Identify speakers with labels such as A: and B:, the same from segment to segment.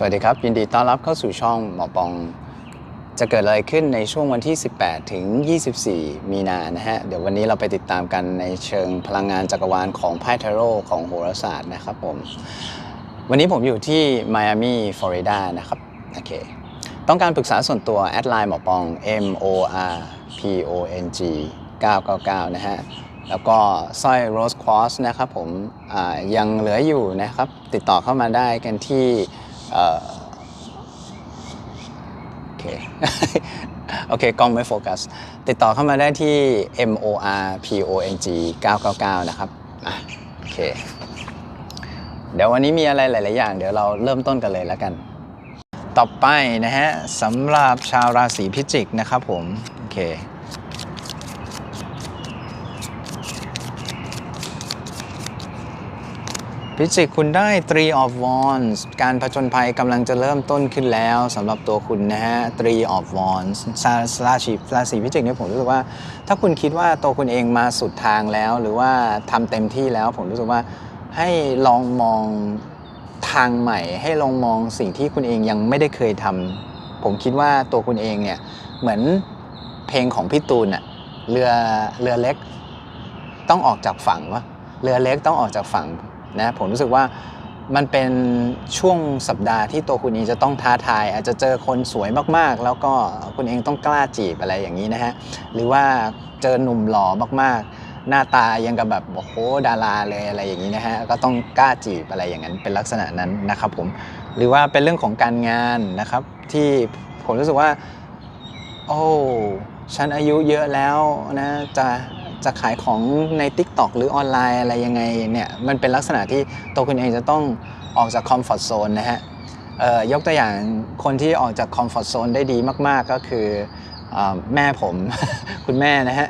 A: สวัสดีครับ ยินดีต้อนรับเข้าสู่ช่องหมอปอง จะเกิดอะไรขึ้นในช่วงวันที่ 18 ถึง 24 มีนานะฮะ เดี๋ยววันนี้เราไปติดตามกันในเชิงพลังงานจักรวาลของไพ่ทาโร่ของโหราศาสตร์นะครับผม วันนี้ผมอยู่ที่ไมอามีฟลอริดานะครับ โอเค ต้องการปรึกษาส่วนตัว แอดไลน์หมอปอง M O R P O N G 999 นะฮะแล้วก็สร้อยโรสควอสนะครับผมยังเหลืออยู่นะครับ ติดต่อเข้ามาได้กันที่ เอ่อโอเค โอเค กล้องไม่โฟกัส ติดต่อเข้ามาได้ที่ M O R P O N G 999 นะครับอะโอเค เดี๋ยววันนี้มีอะไรหลาย ๆ อย่าง เดี๋ยวเราเริ่มต้นกันเลยแล้วกัน ต่อไปนะฮะสำหรับชาวราศีพิจิกนะครับผม โอเค พิจิกคุณได้ Three of Wands การผจญภัยกำลังจะเริ่มต้นขึ้นแล้วสำหรับตัวคุณนะฮะ Three of Wands ราราศีราศีพิจิกเนี่ยผมรู้สึกว่า ถ้าคุณคิดว่าตัวคุณเองมาสุดทางแล้ว หรือว่าทำเต็มที่แล้ว ผมรู้สึกว่าให้ลองมองทางใหม่ ให้ลองมองสิ่งที่คุณเองยังไม่ได้เคยทำผมคิดว่าตัวคุณเองเนี่ยเหมือนเพลงของพี่ตูนอะเรือเรือเล็กต้องออกจากฝั่งวะเรือเล็กต้องออกจากฝั่ง นะผมรู้สึกว่ามันเป็นช่วงสัปดาห์ที่ตัวคุณเองจะต้องท้าทาย อาจจะเจอคนสวยมากๆ แล้วก็คุณเองต้องกล้าจีบอะไรอย่างนี้นะฮะหรือว่าเจอหนุ่มหล่อมากๆ หน้าตายังกับแบบโอ้โหดาราเลยอะไรอย่างนี้นะฮะก็ต้องกล้าจีบอะไรอย่างนั้นเป็นลักษณะนั้นนะครับผมหรือว่าเป็นเรื่องของการงานนะครับที่ผมรู้สึกว่าโอ้ฉันอายุเยอะแล้วนะจะ จะขายของใน TikTok หรือออนไลน์อะไรยังไงเนี่ยมันเป็นลักษณะที่ตัวคุณเองจะต้องออกจากคอมฟอร์ z โซนนะฮะยกตัวอย่างคนที่ออกจากคอมฟอร์ z โซนได้ดีมาก ๆ ก็คืออแม่ผม คุณแม่นะฮะ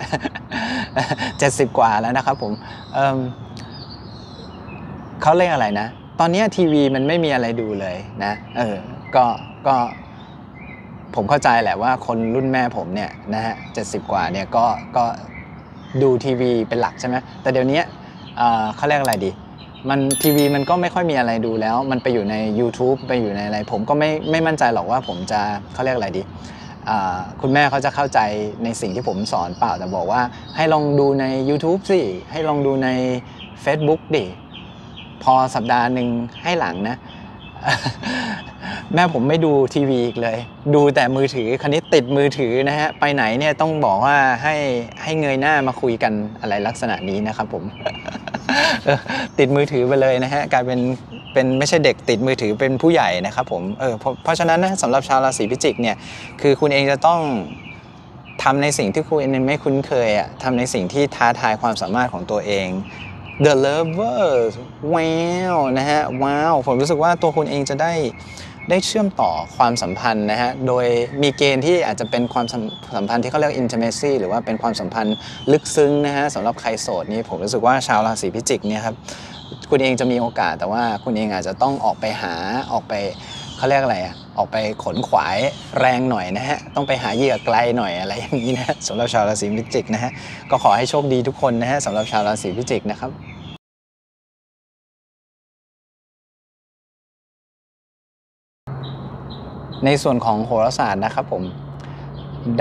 A: 70กว่าแล้วนะครับผมเเขาเรียกอะไรนะ ตอนนี้ทีวีมันไม่มีอะไรดูเลยนะเออก็ก็ผมเข้าใจแหละว่าคนรุ่นแม่ผมเนี่ยนะฮะเจ็กว่าเนี่ยก็ก็ ดูทีวีเป็นหลักใช่ไหมแต่เดี๋ยวนี้เขาเรียกอะไรดี มันทีวีมันก็ไม่ค่อยมีอะไรดูแล้ว มันไปอยู่ใน YouTube ไปอยู่ในอะไร ผมก็ไม่ไม่มั่นใจหรอกว่าผมจะเขาเรียกอะไรดีคุณแม่เขาจะเข้าใจในสิ่งที่ผมสอนเปล่าแต่บอกว่าให้ลองดูใน YouTube สิ ให้ลองดูใน Facebook ดิ พอสัปดาห์หนึ่งให้หลังนะ แม่ผมไม่ดูทีวีอีกเลย ดูแต่มือถือ คันนี้ติดมือถือนะฮะ ไปไหนเนี่ยต้องบอกว่าให้ให้เงยหน้ามาคุยกันอะไรลักษณะนี้นะครับผม ติดมือถือไปเลยนะฮะกลายเป็นเป็นไม่ใช่เด็กติดมือถือเป็นผู้ใหญ่นะครับผม เออ เพราะเพราะฉะนั้นนะสำหรับชาวราศีพิจิกเนี่ย คือคุณเองจะต้องทำในสิ่งที่คุณเองไม่คุ้นเคยอะทำในสิ่งที่ท้าทายความสามารถของตัวเอง The Lovers ว้าวนะฮะว้าว ผมรู้สึกว่าตัวคุณเองจะได้ได้เชื่อมต่อความสัมพันธ์นะฮะ โดยมีเกณฑ์ที่อาจจะเป็นความสัมสมพันธ์ที่เขาเรียก intimacy หรือว่าเป็นความสัมพันธ์ลึกซึ้งนะฮะสำหรับใครโสดนี่ผมรู้สึกว่าชาวราศีพิจิกเนี่ยครับคุณเองจะมีโอกาสแต่ว่าคุณเองอาจจะต้องออกไปหาออกไปเขาเรียกอะไรอะ ออกไปขนขวายแรงหน่อยนะฮะ ต้องไปหาเหยื่อไกลหน่อยอะไรอย่างนี้นะฮะสำหรับชาวราศีพิจิกนะฮะ ก็ขอให้โชคดีทุกคนนะฮะสำหรับชาวราศีพิจิกนะครับในส่วนของโหราศาสตร์นะครับผม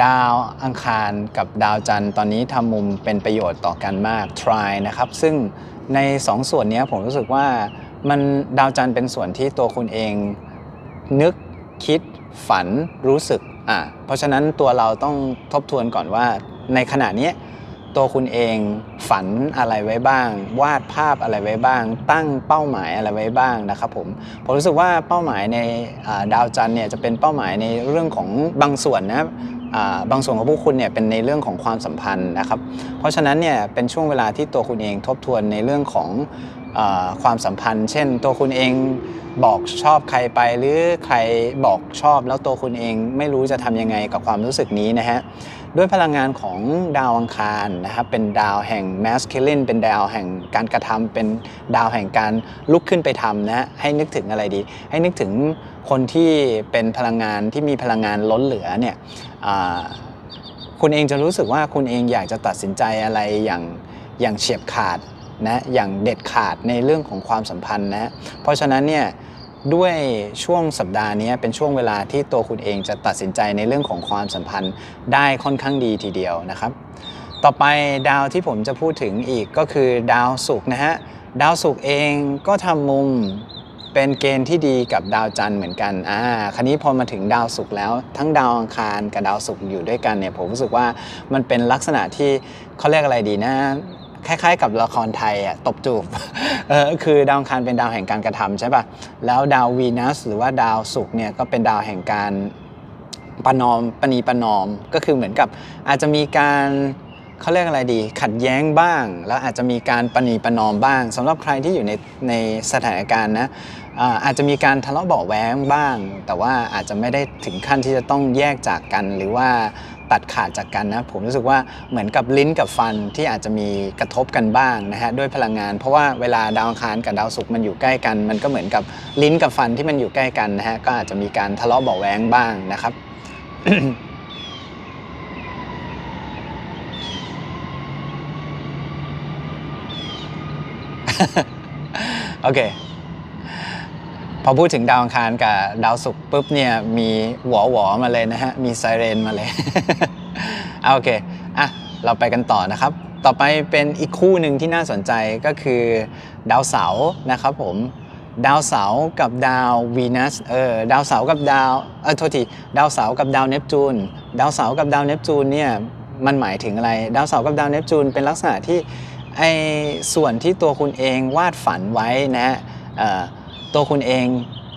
A: ดาวอังคารกับดาวจันทร์ตอนนี้ทำมุมเป็นประโยชน์ต่อกันมาก try นะครับ ซึ่งในสองส่วนนี้ผมรู้สึกว่ามันดาวจันทร์เป็นส่วนที่ตัวคุณเองนึก คิด ฝันรู้สึกอะเพราะฉะนั้นตัวเราต้องทบทวนก่อนว่า ในขณะนี้ตัวคุณเองฝันอะไรไว้บ้าง วาดภาพอะไรไว้บ้าง ตั้งเป้าหมายอะไรไว้บ้างนะครับผมผมรู้สึกว่าเป้าหมายในดาวจันทร์เนี่ยจะเป็นเป้าหมายในเรื่องของบางส่วนนะบางส่วนของพวกคุณเนี่ยเป็นในเรื่องของความสัมพันธ์นะครับ เพราะฉะนั้นเนี่ยเป็นช่วงเวลาที่ตัวคุณเองทบทวนในเรื่องของ ความสัมพันธ์ เช่น ตัวคุณเองบอกชอบใครไป หรือใครบอกชอบแล้วตัวคุณเองไม่รู้จะทำยังไงกับความรู้สึกนี้นะฮะด้วยพลังงานของดาวอังคารนะครับเป็นดาวแห่ง masculine เป็นดาวแห่งการกระทำเป็นดาวแห่งการลุกขึ้นไปทำนะฮะให้นึกถึงอะไรดี ให้นึกถึงคนที่เป็นพลังงานที่มีพลังงานล้นเหลือเนี่ยคุณเองจะรู้สึกว่าคุณเองอยากจะตัดสินใจอะไรอย่างอย่างเฉียบขาด นะอย่างเด็ดขาดในเรื่องของความสัมพันธ์นะเพราะฉะนั้นเนี่ยด้วยช่วงสัปดาห์นี้เป็นช่วงเวลาที่ตัวคุณเองจะตัดสินใจในเรื่องของความสัมพันธ์ได้ค่อนข้างดีทีเดียวนะครับ ต่อไปดาวที่ผมจะพูดถึงอีกก็คือดาวศุกร์นะฮะดาวศุกร์เองก็ทำมุมเป็นเกณฑ์ที่ดีกับดาวจันทร์เหมือนกัน อ่า คราวนี้พอมาถึงดาวศุกร์แล้ว ทั้งดาวอังคารกับดาวศุกร์อยู่ด้วยกันเนี่ย ผมรู้สึกว่ามันเป็นลักษณะที่เขาเรียกอะไรดีนะ คล้ายๆ กับละครไทยอะตบจูบเออคือดาวอังคารเป็นดาวแห่งการกระทำใช่ป่ะแล้วดาววีนัสหรือว่าดาวศุกร์เนี่ยก็เป็นดาวแห่งการประนอมปณีประนอมก็คือเหมือนกับอาจจะมีการ เขาเรียกอะไรดี ขัดแย้งบ้าง แล้วอาจจะมีการปณีประนอมบ้างสำหรับใครที่อยู่ในในสถานการณ์นะอาจจะมีการทะเลาะเบาแว้งบ้าง แต่ว่าอาจจะไม่ได้ถึงขั้นที่จะต้องแยกจากกันหรือว่าตัดขาดจากกันนะผมรู้สึกว่าเหมือนกับลิ้นกับฟันที่อาจจะมีกระทบกันบ้างนะฮะด้วยพลังงาน เพราะว่าเวลาดาวอังคารกับดาวศุกร์มันอยู่ใกล้กัน มันก็เหมือนกับลิ้นกับฟันที่มันอยู่ใกล้กันนะฮะก็อาจจะมีการทะเลาะเบาแว้งบ้างนะครับ โอเค พอพูดถึงดาวอังคารกับดาวศุกร์ปุ๊บเนี่ยมีหวอหวอมาเลยนะฮะ มีไซเรนมาเลยเอาโอเค อะ เราไปกันต่อนะครับ ต่อไปเป็นอีกคู่หนึ่งที่น่าสนใจก็คือดาวเสาร์นะครับผมดาวเสาร์กับดาววีนัส เออ ดาวเสาร์กับดาว เออ โทษที ดาวเสาร์กับดาวเนปจูน ดาวเสาร์กับดาวเนปจูนเนี่ย มันหมายถึงอะไร ดาวเสาร์กับดาวเนปจูนเป็นลักษณะที่ ไอ้ส่วนที่ตัวคุณเองวาดฝันไว้นะฮะตัวคุณเอง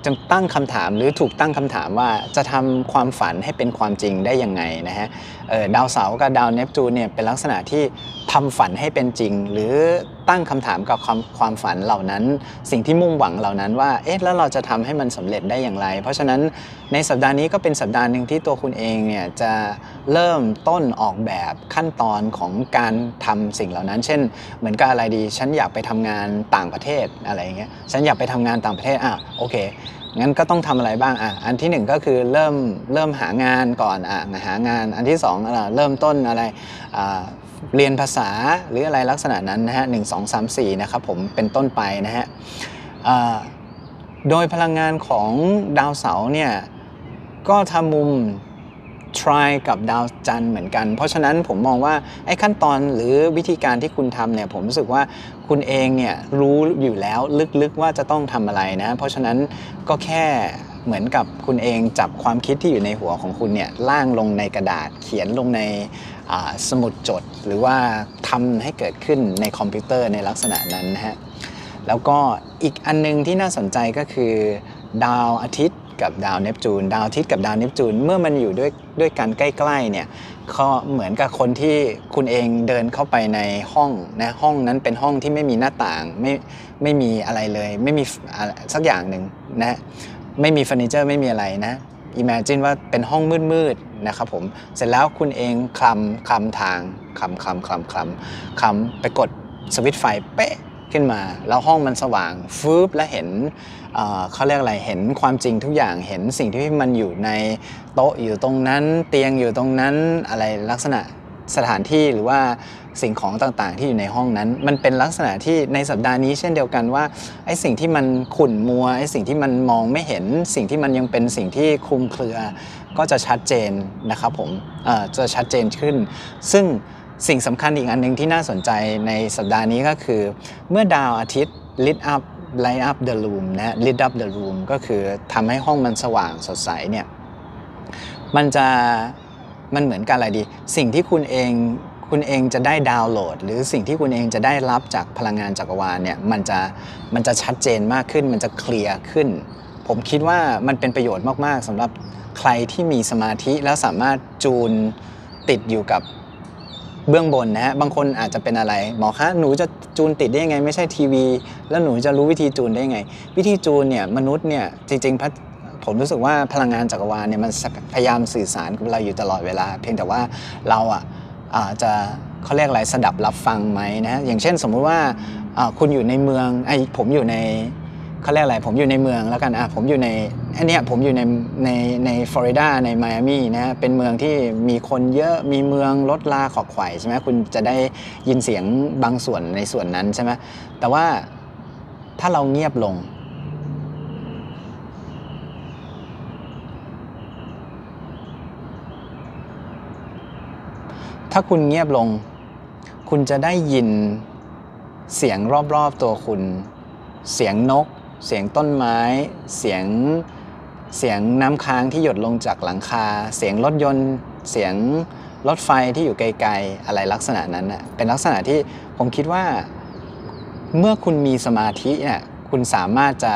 A: จะตั้งคำถามหรือถูกตั้งคำถามว่าจะทำความฝันให้เป็นความจริงได้ยังไงนะฮะดาวเสาร์กับดาวเนปจูนเนี่ยเป็นลักษณะที่ทำฝันให้เป็นจริง หรือ ตั้งคำถามกับความความฝันเหล่านั้น สิ่งที่มุ่งหวังเหล่านั้นว่าเอ๊ะแล้วเราจะทำให้มันสำเร็จได้อย่างไร เพราะฉะนั้นในสัปดาห์นี้ก็เป็นสัปดาห์หนึ่งที่ตัวคุณเองเนี่ยจะเริ่มต้นออกแบบขั้นตอนของการทำสิ่งเหล่านั้น เช่น เหมือนกับอะไรดี ฉันอยากไปทำงานต่างประเทศอะไรอย่างเงี้ยฉันอยากไปทำงานต่างประเทศอะโอเคงั้นก็ต้องทำอะไรบ้างอะอันที่หนึ่งก็คือเริ่มเริ่มหางานก่อนอะหางานอันที่สองอะเริ่มต้นอะไรอ่า เรียนภาษาหรืออะไรลักษณะนั้นนะฮะหนึ่งสองสามสี่นะครับผมเป็นต้นไปนะฮะโดยพลังงานของดาวเสาร์เนี่ยก็ทำมุม try กับดาวจันทร์เหมือนกัน เพราะฉะนั้นผมมองว่าไอ้ขั้นตอนหรือวิธีการที่คุณทำเนี่ยผมรู้สึกว่าคุณเองเนี่ยรู้อยู่แล้วลึกๆว่าจะต้องทำอะไรนะ เพราะฉะนั้นก็แค่เหมือนกับคุณเองจับความคิดที่อยู่ในหัวของคุณเนี่ยล่างลงในกระดาษเขียนลงใน สมุดจดหรือว่าทำให้เกิดขึ้นในคอมพิวเตอร์ในลักษณะนั้นนะฮะแล้วก็อีกอันนึงที่น่าสนใจก็คือดาวอาทิตย์กับดาวเนปจูน ดาวอาทิตย์กับดาวเนปจูน เมื่อมันอยู่ด้วยด้วยกันใกล้ๆเนี่ยก็เหมือนกับคนที่คุณเองเดินเข้าไปในห้องนะห้องนั้นเป็นห้องที่ไม่มีหน้าต่างไม่ไม่มีอะไรเลย ไม่มีสักอย่างหนึ่งนะไม่มีเฟอร์นิเจอร์ไม่มีอะไรนะ Imagine ว่าเป็นห้องมืดๆ นะครับผมเสร็จแล้วคุณเองคลำคลำทางคลำคลำคลำคลำคลำไปกดสวิตช์ไฟเป๊ะขึ้นมา แล้วห้องมันสว่างฟืบและเห็นเเขาเรียกอะไรเห็นความจริงทุกอย่างเห็นสิ่งที่มันอยู่ในโต๊ะอยู่ตรงนั้น เตียงอยู่ตรงนั้นอะไรลักษณะสถานที่หรือว่าสิ่งของต่างๆ ที่อยู่ในห้องนั้น มันเป็นลักษณะที่ในสัปดาห์นี้เช่นเดียวกันว่าไอ้สิ่งที่มันขุ่นมัวไอ้สิ่งที่มันมองไม่เห็น สิ่งที่มันยังเป็นสิ่งที่คลุมเครือ ก็จะชัดเจนนะครับผมเอ่อจะชัดเจนขึ้น ซึ่งสิ่งสำคัญอีกอันหนึ่งที่น่าสนใจในสัปดาห์นี้ก็คือ เมื่อดาวอาทิตย์ lit up light up the room นะ lit up the room ก็คือทำให้ห้องมันสว่างสดใสเนี่ยมันจะมันเหมือนกันอะไรดี สิ่งที่คุณเองคุณเองจะได้ดาวน์โหลด หรือสิ่งที่คุณเองจะได้รับจากพลังงานจักรวาลเนี่ยมันจะมันจะชัดเจนมากขึ้น มันจะเคลียร์ขึ้น ผมคิดว่ามันเป็นประโยชน์มาก ๆสำหรับ ใครที่มีสมาธิแล้วสามารถจูนติดอยู่กับเบื้องบนนะฮะบางคนอาจจะเป็นอะไรหมอคะหนูจะจูนติดได้ยังไง ไม่ใช่ทีวี แล้วหนูจะรู้วิธีจูนได้ยังไง วิธีจูนเนี่ยมนุษย์เนี่ยจริงๆพระผมรู้สึกว่าพลังงานจักรวาลเนี่ยมันพยายามสื่อสารกับเราอยู่ตลอดเวลา เพียงแต่ว่าเราอะอาจจะเขาเรียกอะไรสดับรับฟังไหมนะอย่างเช่นสมมุติว่าคุณอยู่ในเมืองไอผมอยู่ใน เขาเรียกอะไรผมอยู่ในเมืองแล้วกันอะผมอยู่ในอันนี้ผมอยู่ในในในฟลอริดาในไมอามีนะฮะเป็นเมืองที่มีคนเยอะมีเมืองรถลาขอกไขว่ใช่ไหมคุณจะได้ยินเสียงบางส่วนในส่วนนั้นใช่ไหมแต่ว่าถ้าเราเงียบลง ถ้าคุณเงียบลง คุณจะได้ยินเสียงรอบๆตัวคุณ เสียงนก เสียงต้นไม้ เสียงเสียงน้ำค้างที่หยดลงจากหลังคา เสียงรถยนต์ เสียงรถไฟที่อยู่ไกลๆ อะไรลักษณะนั้นน่ะเป็นลักษณะที่ผมคิดว่า เมื่อคุณมีสมาธิเนี่ยคุณสามารถจะ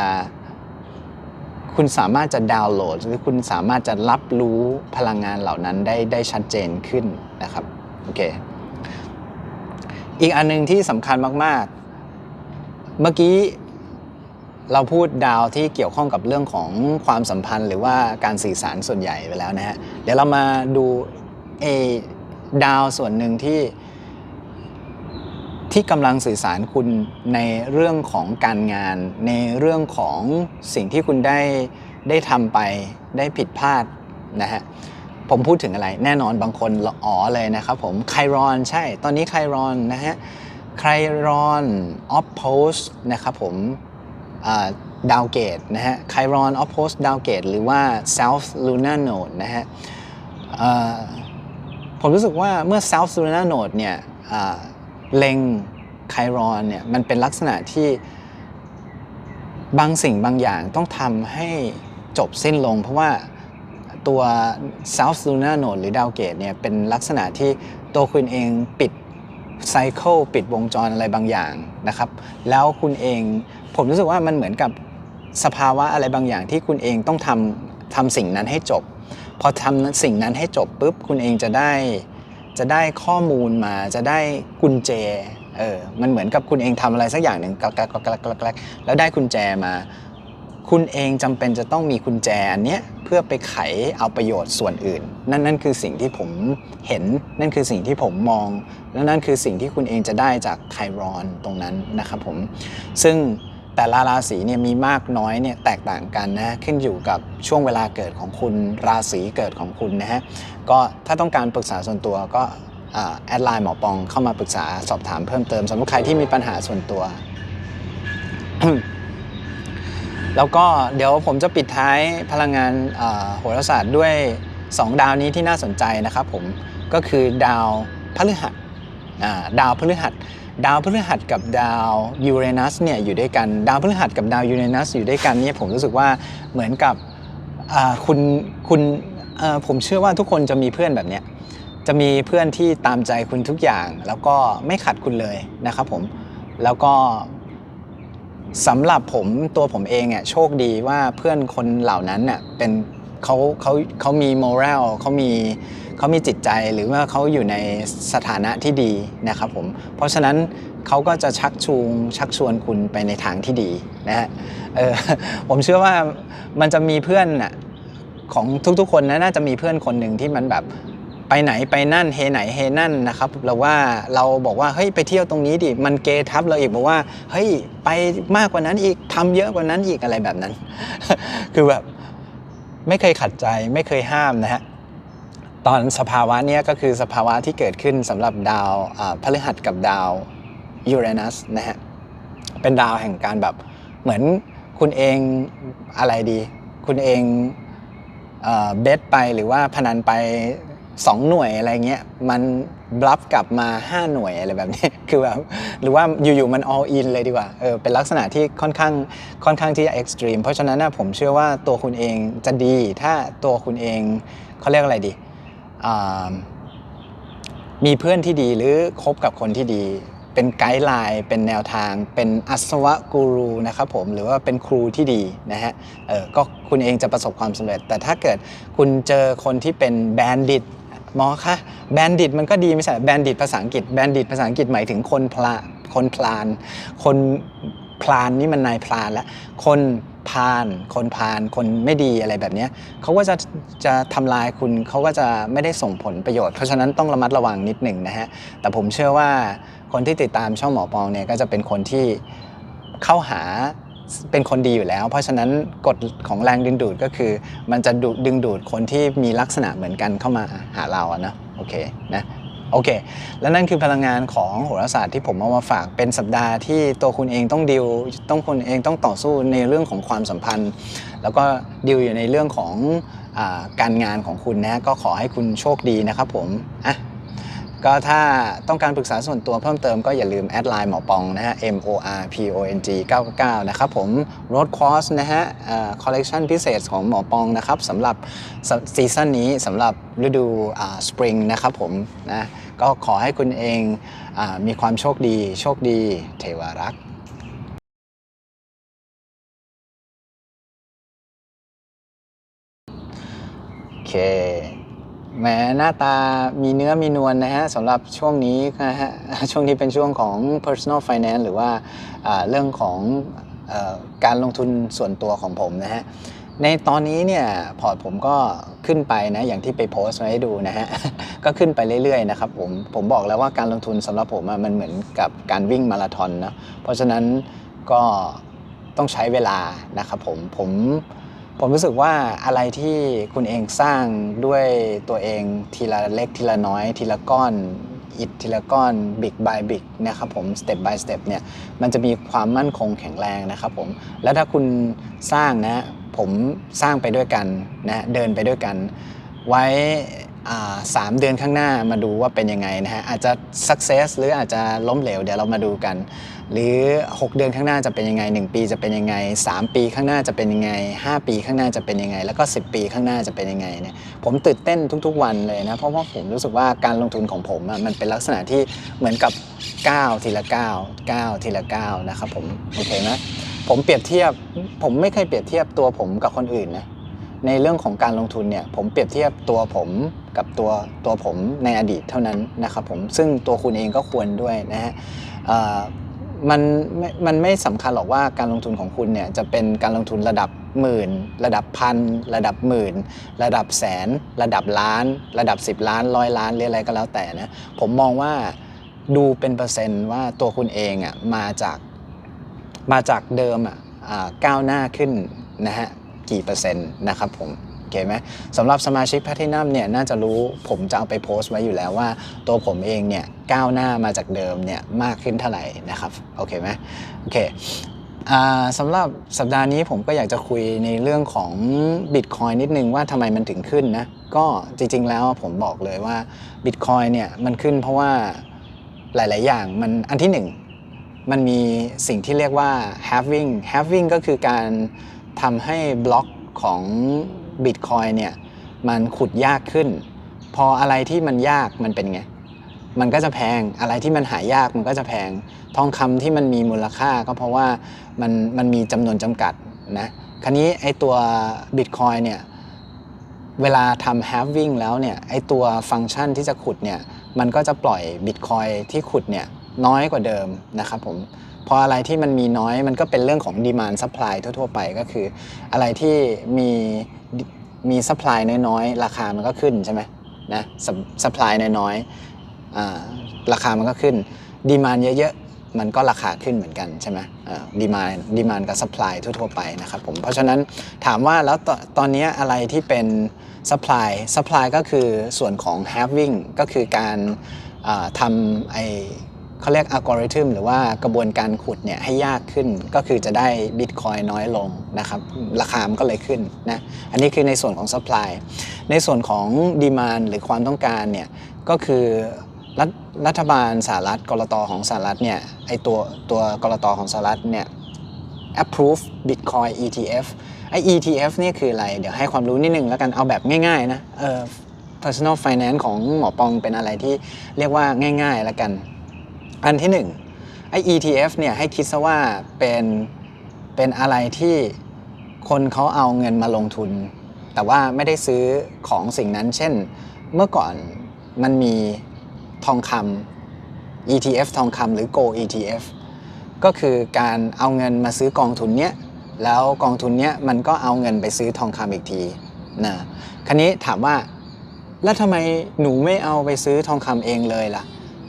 A: คุณสามารถจะดาวน์โหลด หรือคุณสามารถจะรับรู้พลังงานเหล่านั้นได้ได้ชัดเจนขึ้นนะครับโอเคอีกอันหนึงที่สำคัญมาก ๆ เมื่อกี้ เราพูดดาวที่เกี่ยวข้องกับเรื่องของความสัมพันธ์ หรือว่าการสื่อสารส่วนใหญ่ไปแล้วนะฮะเดี๋ยวเรามาดูเอดาวส่วนหนึ่งที่ ที่กำลังสื่อสารคุณในเรื่องของการงาน ในเรื่องของสิ่งที่คุณได้ได้ทำไปได้ผิดพลาดนะฮะผมพูดถึงอะไรแน่นอนบางคนอ๋อเลยนะครับผมไครอนใช่ ตอนนี้ไครอนนะฮะไครอนออฟโพสนะครับผม ดาวเกตนะฮะไครอนออฟโพสดาวเกตหรือว่า South Lunar Node นะฮะผมรู้สึกว่าเมื่อ South Lunar Node เนี่ยเล็งไครอนเนี่ยมันเป็นลักษณะที่บางสิ่งบางอย่างต้องทำให้จบสิ้นลง เพราะว่าตัว South Lunar Node หรือดาวเกตเนี่ยเป็นลักษณะที่ตัวคุณเองปิด ไซเคิลปิดวงจรอะไรบางอย่างนะครับ แล้วคุณเองผมรู้สึกว่ามันเหมือนกับสภาวะอะไรบางอย่างที่คุณเองต้องทำทำสิ่งนั้นให้จบ พอทำสิ่งนั้นให้จบปุ๊บคุณเองจะได้จะได้ข้อมูลมาจะได้กุญแจเออมันเหมือนกับคุณเองทำอะไรสักอย่างหนึ่งกลักกลักกลักกลักแล้วได้กุญแจมา คุณเองจำเป็นจะต้องมีกุญแจนเนี้ยเพื่อไปไขเอาประโยชน์ส่วนอื่น นั่นนั่นคือสิ่งที่ผมเห็น นั่นคือสิ่งที่ผมมอง และนั่นคือสิ่งที่คุณเองจะได้จากไครอนตรงนั้นนะครับผม ซึ่งแต่ละราศีเนี่ยมีมากน้อยเนี่ยแตกต่างกันนะขึ้นอยู่กับช่วงเวลาเกิดของคุณราศีเกิดของคุณนะฮะก็ถ้าต้องการปรึกษาส่วนตัวก็แอดไลน์หมอปองเข้ามาปรึกษาสอบถามเพิ่มเติมสำหรับใครที่มีปัญหาส่วนตัว แล้วก็เดี๋ยวผมจะปิดท้ายพลังงานโหราศาสตร์ด้วย 2 ดาวนี้ที่น่าสนใจนะครับผมก็คือดาวพฤหัสดาวพฤหัส ดาวพฤหัสกับดาวยูเรนัสเนี่ยอยู่ด้วยกันดาวพฤหัสกับดาวยูเรนัสอยู่ด้วยกันเนี่ยผมรู้สึกว่าเหมือนกับคุณคุณผมเชื่อว่าทุกคนจะมีเพื่อนแบบเนี้ยจะมีเพื่อนที่ตามใจคุณทุกอย่าง แล้วก็ไม่ขัดคุณเลยนะครับผมแล้วก็ สำหรับผมตัวผมเองอะโชคดีว่าเพื่อนคนเหล่านั้นเน่ะเป็นเขาเขาเขามีมอรัลเขามีเขามีจิตใจหรือว่าเขาอยู่ในสถานะที่ดีนะครับผมเพราะฉะนั้นเขาก็จะชักชูงชักชวนคุณไปในทางที่ดีนะฮะเออผมเชื่อว่ามันจะมีเพื่อนน่ะของทุกๆคนนะน่าจะมีเพื่อนคนหนึ่งที่มันแบบ ไปไหนไปนั่นเฮไหนเฮนั่นนะครับเราว่าเราบอกว่าเฮ้ยไปเที่ยวตรงนี้ดิมันเกทับเราอีกบอกว่าเฮ้ยไปมากกว่านั้นอีกทำเยอะกว่านั้นอีกอะไรแบบนั้น คือแบบไม่เคยขัดใจไม่เคยห้ามนะฮะตอนสภาวะเนี้ยก็คือสภาวะที่เกิดขึ้นสำหรับดาวพฤหัสกับดาวยูเรนัสนะฮะเป็นดาวแห่งการแบบเหมือนคุณเองอะไรดี คุณเองเบสไปหรือว่าพนันไป 2 หน่วยอะไรเงี้ยมันบลัฟกลับมา 5 หน่วยอะไรแบบนี้ คือแบบหรือว่าอยู่ๆมัน all in เลยดีกว่าเออเป็นลักษณะที่ค่อนข้างค่อนข้างที่จะ extreme เพราะฉะนั้นนะผมเชื่อว่าตัวคุณเองจะดี ถ้าตัวคุณเองเขาเรียกอะไรดีมีเพื่อนที่ดีหรือคบกับคนที่ดี เป็นไกด์ไลน์เป็นแนวทาง เป็นอัศวะกูรูนะครับผมหรือว่าเป็นครูที่ดีนะฮะเออก็คุณเองจะประสบความสำเร็จ แต่ถ้าเกิดคุณเจอคนที่เป็นแบนดิต หมอคะแบนดิตมันก็ดีไม่ใช่แบนดิตภาษาอังกฤษแบนดิตภาษาอังกฤษหมายถึงคนพลาคนพลาน คนพลานนี่มันนายพลานล้วคนพานคนพานคนไม่ดีอะไรแบบนี้เขาก็จะจะทำลายคุณเขาก็จะไม่ได้ส่งผลประโยชน์ เพราะฉะนั้นต้องระมัดระวังนิดหนึ่งนะฮะ แต่ผมเชื่อว่าคนที่ติดตามช่องหมอปองเนี่ยก็จะเป็นคนที่เข้าหา เป็นคนดีอยู่แล้ว เพราะฉะนั้นกฎของแรงดึงดูดก็คือ มันจะดึงดูดคนที่มีลักษณะเหมือนกันเข้ามาหาเราอะนะโอเคนะโอเค แล้วนั่นคือพลังงานของโหราศาสตร์ที่ผมเอามาฝากเป็นสัปดาห์ที่ตัวคุณเองต้องดิวต้องคุณเองต้องต่อสู้ในเรื่องของความสัมพันธ์ แล้วก็ดิวอยู่ในเรื่องของอการงานของคุณนะก็ขอให้คุณโชคดีนะครับผมอะ ก็ถ้าต้องการปรึกษาส่วนตัวเพิ่มเติมก็อย่าลืมแอดไลน์หมอปองนะฮะ M O R P O N G 99 นะครับผมรถคอร์สนะฮะคอลเลกชันพิเศษของหมอปองนะครับสำหรับซีซั่นนี้สำหรับฤดูสปริงนะครับผมนะก็ขอให้คุณเองอามีความโชคดี โชคดีเทวารักษ์โอเค แหมหน้าตามีเนื้อมีนวลนะฮะสำหรับช่วงนี้นะฮะช่วงนี้เป็นช่วงของ personal finance หรือว่าเรื่องของอการลงทุนส่วนตัวของผมนะฮะในตอนนี้เนี่ยพอร์ตผมก็ขึ้นไปนะอย่างที่ไปโพสต์ไว้ให้ดูนะฮะก็ขึ้นไปเรื่อยๆนะครับผมผมบอกแล้วว่าการลงทุนสำหรับผมมันเหมือนกับการวิ่งมาราธอนนะเพราะฉะนั้นก็ต้องใช้เวลานะครับผมผม ผมรู้สึกว่าอะไรที่คุณเองสร้างด้วยตัวเองทีละเล็กทีละน้อย ทีละก้อนอิฐทีละก้อน big by big นะครับผม step by step เนี่ยมันจะมีความมั่นคงแข็งแรงนะครับผมแล้วถ้าคุณสร้างนะผมสร้างไปด้วยกันนะเดินไปด้วยกัน ไว้สามเดือนข้างหน้ามาดูว่าเป็นยังไงนะฮะอาจจะ success หรืออาจจะล้มเหลวเดี๋ยวเรามาดูกัน หรือ 6 เดือนข้างหน้าจะเป็นยังไง 1 ปีจะเป็นยังไง 3 ปีข้างหน้าจะเป็นยังไง 5 ปีข้างหน้าจะเป็นยังไง แล้วก็ 10 ปีข้างหน้าจะเป็นยังไงเนี่ยผมตื่นเต้นทุก ๆ วันเลยนะเพราะว่าผมรู้สึกว่าการลงทุนของผมมันเป็นลักษณะที่เหมือนกับก้าทีละก้าวก้าทีละก้านะครับผมโอเคไหมผมเปรียบเทียบผมไม่เคยเปรียบเทียบตัวผมกับคนอื่นนะในเรื่องของการลงทุนเนี่ยผมเปรียบเทียบตัวผมกับตัวตัวผมในอดีตเท่านั้นนะครับผมซึ่งตัวคุณเองก็ควรด้วยนะฮะ มันไม่มันไม่สำคัญหรอกว่าการลงทุนของคุณเนี่ยจะเป็นการลงทุนระดับหมื่น ระดับพัน ระดับหมื่น ระดับแสน ระดับล้าน ระดับ 10 ล้านร้อยล้านหรืออะไรก็แล้วแต่นะผมมองว่าดูเป็นเปอร์เซนต์ว่าตัวคุณเองอะมาจากมาจากเดิมอะก้าวหน้าขึ้นนะฮะกี่เปอร์เซ็นต์นะครับผม คไหมสำหรับสมาชิกแพทินัมเนี่ยน่าจะรู้ผมจะเอาไปโพสต์ไว้อยู่แล้วว่า ตัวผมเองเนี่ยก้าวหน้ามาจากเดิมเนี่ยมากขึ้นเท่าไหร่นะครับโอเคไหมโอเคสำหรับสัปดาห์นี้ผมก็อยากจะคุยในเรื่องของ Bitcoin นิดนึงว่าทำไมมันถึงขึ้นนะ ก็จริง ๆ แล้วผมบอกเลยว่า Bitcoin เนี่ยมันขึ้นเพราะว่าหลาย ๆ อย่างมันอันที่หนึ่งมันมีสิ่งที่เรียกว่า halving halving ก็คือการทำให้บล็อกของ Bitcoin เนี่ยมันขุดยากขึ้น พออะไรที่มันยากมันเป็นไง มันก็จะแพงอะไรที่มันหายากมันก็จะแพง ทองคำที่มันมีมูลค่าก็เพราะว่ามันมันมีจำนวนจำกัดนะคราวนี้ไอตัว Bitcoin เนี่ยเวลาทำ halving แล้วเนี่ยไอตัวฟังก์ชันที่จะขุดเนี่ยมันก็จะปล่อย Bitcoin ที่ขุดเนี่ยน้อยกว่าเดิมนะครับผม พออะไรที่มันมีน้อยมันก็เป็นเรื่องของ demand supply ทั่วๆไปก็คือ อะไรที่มีมี supply น้อยๆ ราคามันก็ขึ้นใช่ไหมนะ Sup- supply น้อยๆราคามันก็ขึ้น demand เยอะๆ มันก็ราคาขึ้นเหมือนกันใช่ไหมอ่า demand demand กับ supply ทั่วๆไปนะครับผมเพราะฉะนั้นถามว่าแล้วตตอนนี้อะไรที่เป็น supply supply ก็คือส่วนของ having ก็คือการทำไอ เขาเรียกอัลกอริทึมหรือว่ากระบวนการขุดเนี่ยให้ยากขึ้นก็คือจะได้บิตคอยน้อยลงนะครับ ราคามันก็เลยขึ้นนะอันนี้คือในส่วนของ supply ในส่วนของ demand หรือความต้องการเนี่ยก็คือรัฐรัฐบาลสหรัฐกรตของสหรัฐเนี่ยไอตัวตัวกรตของสหรัฐเนี่ย approve Bitcoin ETF ไอ ETF นี่คืออะไร เดี๋ยวให้ความรู้นิดนึงแล้วกันเอาแบบง่ายๆนะเออ personal finance ของหมอปองเป็นอะไรที่เรียกว่าง่ายๆแล้วกัน อันที่หนึ่งไอ ETF เนี่ยให้คิดซะว่าเป็นเป็นอะไรที่คนเขาเอาเงินมาลงทุน แต่ว่าไม่ได้ซื้อของสิ่งนั้น เช่น เมื่อก่อนมันมีทองคำ ETF ทองคำหรือ Gold ETF ก็คือการเอาเงินมาซื้อกองทุนเนี้ยแล้วกองทุนเนี้ยมันก็เอาเงินไปซื้อทองคำอีกทีนะคันนี้ถามว่า แล้วทำไมหนูไม่เอาไปซื้อทองคำเองเลยล่ะ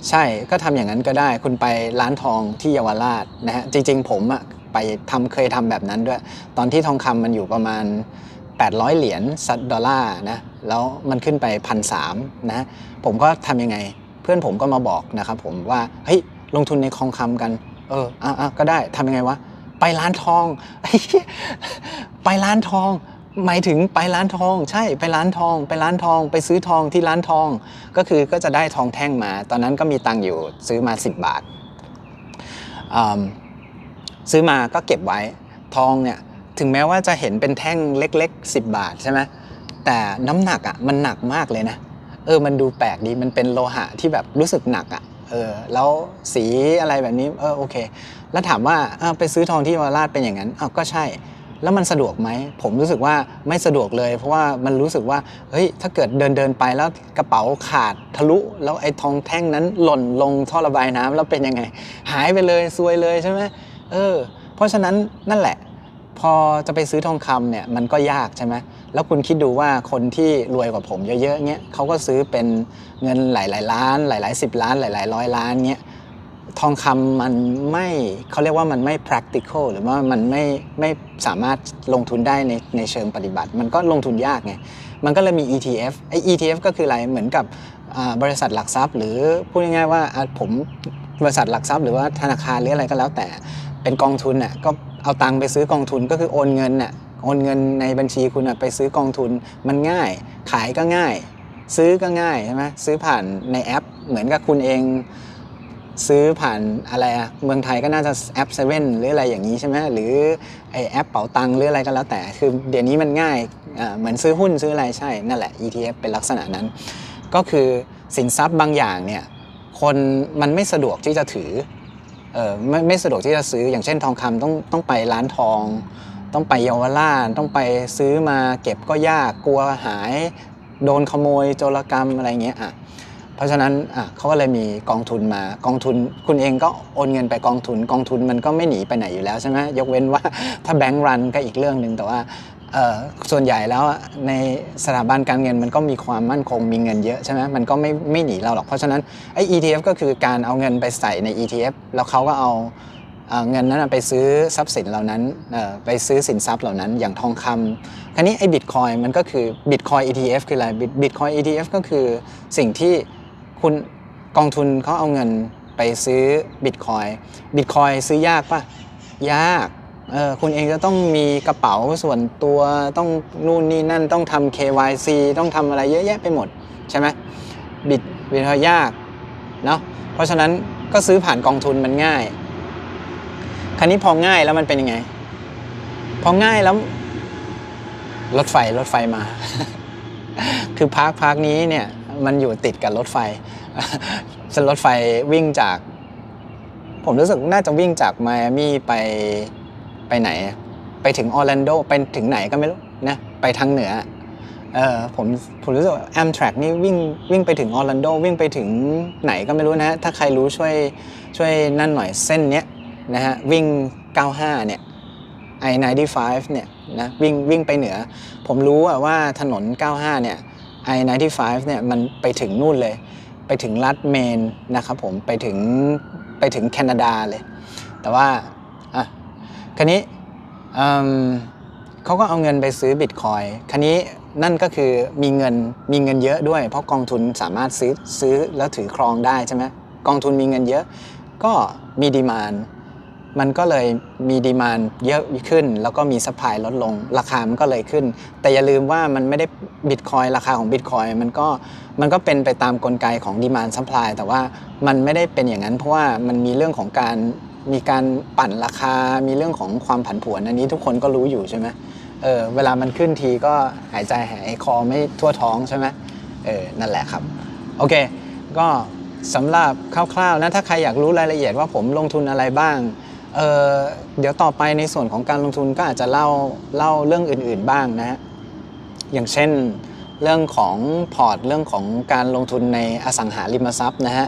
A: ใช่ก็ทำอย่างนั้นก็ได้คุณไปร้านทองที่เยาวราชนะฮะจริง ๆ ผมอะไปทำเคยทำแบบนั้นด้วย ตอนที่ทองคำมันอยู่ประมาณ 800 เหรียญซัดดอลลาร์นะแล้วมันขึ้นไปพันสามนะผมก็ทำยังไง เพื่อนผมก็มาบอกนะครับผมว่าเฮ้ยลงทุนในทองคำกัน เอออะอะก็ได้ทำยังไงวะไปร้านทองไปร้านทอง หมายถึงไปร้านทอง ใช่ไปร้านทอง ไปร้านทอง ไปซื้อทองที่ร้านทอง ก็คือก็จะได้ทองแท่งมา ตอนนั้นก็มีตังค์อยู่ซื้อมา 10 บาท ซื้อมาก็เก็บไว้ทองเนี่ยถึงแม้ว่าจะเห็นเป็นแท่งเล็ก ๆ 10 บาทใช่ไหมแต่น้ำหนักอะ่ะมันหนักมากเลยนะเออมันดูแปลกดีมันเป็นโลหะที่แบบรู้สึกหนักอะ่ะเออแล้วสีอะไรแบบนี้เออโอเค แล้วถามว่าอ้าวไปซื้อทองที่เยาวราชเป็นอย่างนั้นอ้าวก็ใช่ แล้วมันสะดวกไหม ผมรู้สึกว่าไม่สะดวกเลย เพราะว่ามันรู้สึกว่าเฮ้ยถ้าเกิดเดินเดินไปแล้วกระเป๋าขาดทะลุ แล้วไอ้ทองแท่งนั้นหล่นลงท่อระบายน้ำแล้วเป็นยังไง หายไปเลยซวยเลยใช่ไหมเออ เพราะฉะนั้นนั่นแหละ พอจะไปซื้อทองคำเนี่ยมันก็ยากใช่ไหมแล้วคุณคิดดูว่าคนที่รวยกว่าผมเยอะๆเงี้ยเขาก็ซื้อเป็นเงินหลาย ๆ ล้าน หลายๆสิบล้านหลาย ๆ ร้อยล้านเงี้ย ทองคำมันไม่เขาเรียกว่ามันไม่ practical หรือว่ามันไม่ไม่สามารถลงทุนได้ในในเชิงปฏิบัติ มันก็ลงทุนยากไง มันก็เลยมี ETF ไอ ETF ก็คืออะไรเหมือนกับบริษัทหลักทรัพย์ หรือพูดง่ายๆว่าผมบริษัทหลักทรัพย์หรือว่าธนาคารหรืออะไรก็แล้วแต่เป็นกองทุนน่ะก็เอาตังค์ไปซื้อกองทุนก็คือโอนเงินน่ะโอนเงินในบัญชีคุณน่ะไปซื้อกองทุนมันง่าย ขายก็ง่าย ซื้อก็ง่ายใช่ไหมซื้อผ่านในแอป เหมือนกับคุณเอง ซื้อผ่านอะไรอะเมืองไทยก็น่าจะแอปเซเว่นหรืออะไรอย่างนี้ใช่ไหมหรือไอแอปเป๋าตังหรืออะไรก็แล้วแต่ คือเดี๋ยวนี้มันง่ายเหมือนซื้อหุ้นซื้ออะไรใช่ นั่นแหละ ETF เป็นลักษณะนั้น ก็คือสินทรัพย์บางอย่างเนี่ยคนมันไม่สะดวกที่จะถือเออไม่ไม่สะดวกที่จะซื้ออย่างเช่นทองคำต้องต้องไปร้านทอง ต้องไปเยาวราชต้องไปซื้อมาเก็บก็ยากกลัวหาย โดนขโมยโจรกรรมอะไรเงี้ยอะ เพราะฉะนั้นเขาก็เลยมีกองทุนมากองทุน คุณเองก็โอนเงินไปกองทุน กองทุนมันก็ไม่หนีไปไหนอยู่แล้วใช่ไหมยกเว้นว่าถ้าแบงก์รันก็อีกเรื่องหนึ่งแต่ว่าส่วนใหญ่แล้วในสถาบันการเงินมันก็มีความมั่นคงมีเงินเยอะใช่ไหมมันก็ไม่ไม่หนีเราหรอกเพราะฉะนั้นไอ้ ETF ก็คือการเอาเงินไปใส่ใน ETF แล้วเขาก็เอาเงินนั้นไปซื้อทรัพย์สินเหล่านั้นไปซื้อสินทรัพย์เหล่านั้นอย่างทองคำคราวนี้ไอ้บิตคอยมันก็คือบิตคอย ETF คืออะไรบิตคอย ETF ก็คือสิ่งที่ คุณกองทุนเขาเอาเงินไปซื้อบิตคอยบิตคอยซื้อยากปะยากเออคุณเองจะต้องมีกระเป๋าส่วนตัวต้องนู่นนี่นั่นต้องทำ KYC ต้องทำอะไรเยอะแยะไปหมด ใช่ไหมบิตบิตคอยยากเนาะเพราะฉะนั้นก็ซื้อผ่านกองทุนมันง่าย คราวนี้พอง่ายแล้วมันเป็นยังไง พอง่ายแล้วรถไฟรถไฟมา คือพาร์คพาร์คนี้เนี่ย มันอยู่ติดกับรถไฟซึ่งรถไฟวิ่งจาก ผมรู้สึกน่าจะวิ่งจากไมอามี่ไปไปไหน ไปถึงออร์แลนโดไปถึงไหนก็ไม่รู้นะไปทางเหนือเออผมผมรู้สึกแอมทรักนี่วิ่งวิ่งไปถึงออร์แลนโดวิ่งไปถึงไหนก็ไม่รู้นะ ถ้าใครรู้ช่วยช่วยนั่นหน่อยเส้นเนี้ยนะฮะวิ่ง 95 เนี่ย I-95 เนี่ยนะวิ่งวิ่งไปเหนือ ผมรู้ว่าถนน 95 เนี่ย I-95 เนี่ยมันไปถึงนู่นเลย ไปถึงรัฐเมนนะครับผมไปถึงไปถึงแคนาดาเลย แต่ว่าอะคันนี้เขาก็เอาเงินไปซื้อบิตคอยคันนี้นั่นก็คือมีเงินมีเงินเยอะด้วย เพราะกองทุนสามารถซื้อซื้อแล้วถือครองได้ใช่ไหมกองทุนมีเงินเยอะ ก็มีดีมาน มันก็เลยมีดีมานเยอะขึ้น แล้วก็มีสปายลดลง ราคามันก็เลยขึ้น แต่อย่าลืมว่ามันไม่ได้บิตคอยราคาของบิตคอยมันก็มันก็เป็นไปตามกลไกของดีมานซัพพายแต่ว่ามันไม่ได้เป็นอย่างนั้น เพราะว่ามันมีเรื่องของการมีการปั่นราคา มีเรื่องของความผันผวนอันนี้ทุกคนก็รู้อยู่ใช่ไหมเออเวลามันขึ้นทีก็หายใจหายคอไม่ทั่วท้องใช่ไหมเออนั่นแหละครับ โอเค ก็สำหรับคร่าวๆนะถ้าใครอยากรู้รายละเอียดว่าผมลงทุนอะไรบ้าง เเดี๋ยวต่อไปในส่วนของการลงทุนก็อาจจะเล่าเล่าเรื่องอื่น ๆบ้างนะฮะอย่างเช่นเรื่องของพอร์ตเรื่องของการลงทุนในอสังหาริมทรัพย์นะฮะ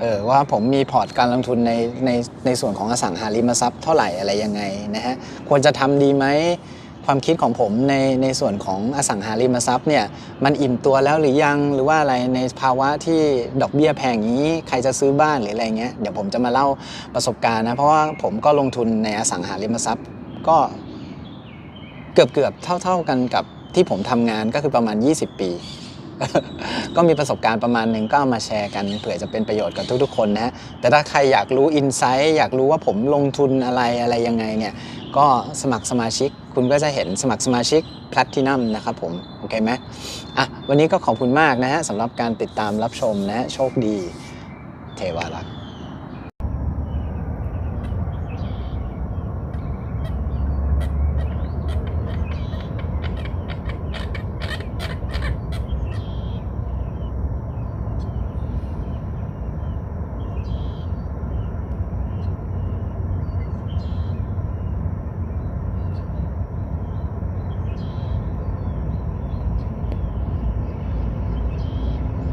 A: เออว่าผมมีพอร์ตการลงทุนในในในส่วนของอสังหาริมทรัพย์เท่าไหร่อะไรยังไงนะฮะควรจะทำดีไหม ความคิดของผมในในส่วนของอสังหาริมทรัพย์เนี่ยมันอิ่มตัวแล้วหรือยังหรือว่าอะไรในภาวะที่ดอกเบี้ยแพงอย่างนี้ใครจะซื้อบ้านหรืออะไรเงี้ยเดี๋ยวผมจะมาเล่าประสบการณ์นะเพราะว่าผมก็ลงทุนในอสังหาริมทรัพย์ ก็เกือบเกือบเท่าเท่าๆกันกับที่ผมทำงานก็คือประมาณ 20 ปี ก็มีประสบการณ์ประมาณหนึ่งก็ามาแชร์กันเผื่อจะเป็นประโยชน์กับทุกๆคนนะแต่ถ้าใครอยากรู้อินไซต์อยากรู้ว่าผมลงทุนอะไรอะไรยังไงเนี่ยก็สมัครสมาชิก คุณก็จะเห็นสมัครสมาชิกแพลตินัมนะครับผม โอเคไหมอะ วันนี้ก็ขอบคุณมากนะฮะสำหรับการติดตามรับชมนะฮะโชคดี เทวารักษ์